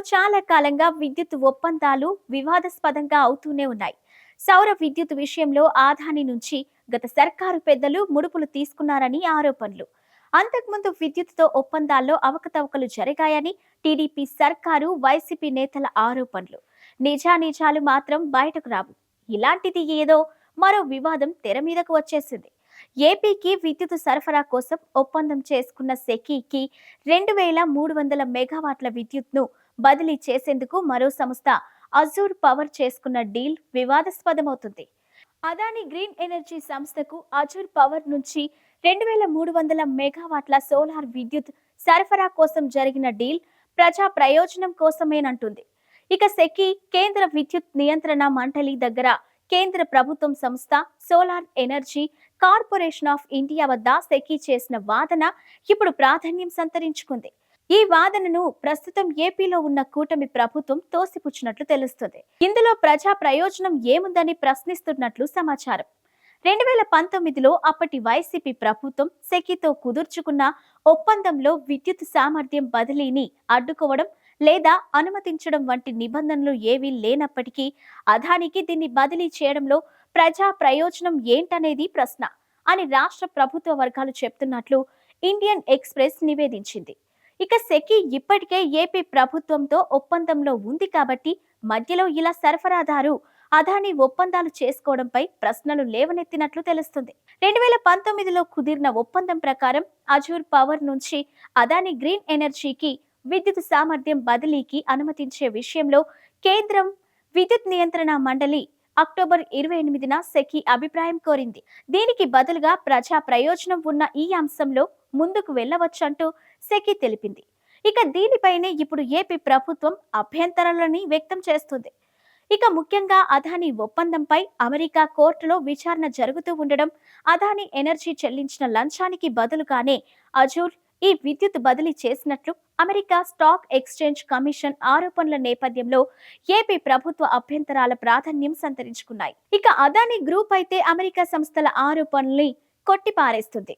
చాలా కాలంగా విద్యుత్ ఒప్పందాలు వివాదాస్పదంగా అవుతూనే ఉన్నాయి. సౌర విద్యుత్ విషయంలో ఆదాని నుంచి గత సర్కారు పెద్దలు ముడుపులు తీసుకున్నారని ఆరోపణలు. అంతకుముందు విద్యుత్తో ఒప్పందాల్లో అవకతవకలు జరిగాయని టీడీపీ సర్కారు వైసీపీ నేతల ఆరోపణలు. నిజానిజాలు మాత్రం బయటకు రావు. ఇలాంటిది ఏదో మరో వివాదం తెర మీదకు వచ్చేసింది. ఏపీకి విద్యుత్ సరఫరా కోసం ఒప్పందం చేసుకున్న సెకీకి రెండు వేల మూడు వందల మెగావాట్ల విద్యుత్ను బదిలీ చేసేందుకు మరో సంస్థ అజూర్ పవర్ చేసుకున్న డీల్ వివాదాస్పదమవుతుంది. అదాని గ్రీన్ ఎనర్జీ సంస్థకు అజూర్ పవర్ నుంచి రెండు వేల మూడు వందల మెగావాట్ల సోలార్ విద్యుత్ సరఫరా కోసం జరిగిన డీల్ ప్రజా ప్రయోజనం కోసమేనంటుంది. ఇక సెకి కేంద్ర విద్యుత్ నియంత్రణ మండలి దగ్గర కేంద్ర ప్రభుత్వం సంస్థ solar energy corporation of India వద్ద సెకీ చేసిన వాదన ఇప్పుడు ప్రాధాన్యం సంతరించుకుంది. ఈ వాదనను ప్రస్తుతం ఏపీలో ఉన్న కూటమి ప్రభుత్వం తోసిపుచ్చినట్లు తెలుస్తుంది. ఇందులో ప్రజా ప్రయోజనం ఏముందని ప్రశ్నిస్తున్నట్లు సమాచారం. రెండు వేల పంతొమ్మిదిలో అప్పటి వైసీపీ ప్రభుత్వం సెకితో కుదుర్చుకున్న ఒప్పందంలో విద్యుత్ సామర్థ్యం బదిలీని అడ్డుకోవడం లేదా అనుమతించడం వంటి నిబంధనలు ఏవీ లేనప్పటికీ అదానికి దీన్ని బదిలీ చేయడంలో ప్రజా ప్రయోజనం ఏంటనేది ప్రశ్న అని రాష్ట్ర ప్రభుత్వ వర్గాలు చెప్తున్నట్లు ఇండియన్ ఎక్స్ప్రెస్ నివేదించింది. ఇక సెకి ఇప్పటికే ఏపీ ప్రభుత్వంతో ఒప్పందంలో ఉంది కాబట్టి మధ్యలో ఇలా సరఫరాదారు అదాని ఒప్పందాలు చేసుకోవడంపై ప్రశ్నలు లేవనెత్తినట్లు తెలుస్తుంది. రెండు వేల పంతొమ్మిదిలో కుదిరిన ఒప్పందం ప్రకారం అజూర్ పవర్ నుంచి అదాని గ్రీన్ ఎనర్జీకి విద్యుత్ సామర్థ్యం బదిలీకి అనుమతించే విషయంలో కేంద్రం విద్యుత్ నియంత్రణ మండలి అక్టోబర్ ఇరవై ఎనిమిదిన సెకి అభిప్రాయం కోరింది. దీనికి బదులుగా ప్రజా ప్రయోజనం ఉన్న ఈ అంశంలో ముందుకు వెళ్ళవచ్చంటూ సెకి తెలిపింది. ఇక దీనిపైనే ఇప్పుడు ఏపీ ప్రభుత్వం అభ్యంతరాలని వ్యక్తం చేస్తుంది. ఇక ముఖ్యంగా అదానీ ఒప్పందంపై అమెరికా కోర్టులో విచారణ జరుగుతూ ఉండడం అదానీ ఎనర్జీ చెల్లించిన లంచానికి బదులుగానే అజూర్ ఈ విద్యుత్ బదిలీ చేసినట్లు అమెరికా స్టాక్ ఎక్స్చేంజ్ కమిషన్ ఆరోపణల నేపథ్యంలో ఏపీ ప్రభుత్వ అభ్యంతరాల ప్రాధాన్యం సంతరించుకున్నాయి. ఇక అదాని గ్రూప్ అయితే అమెరికా సంస్థల ఆరోపణల్ని కొట్టిపారేస్తుంది.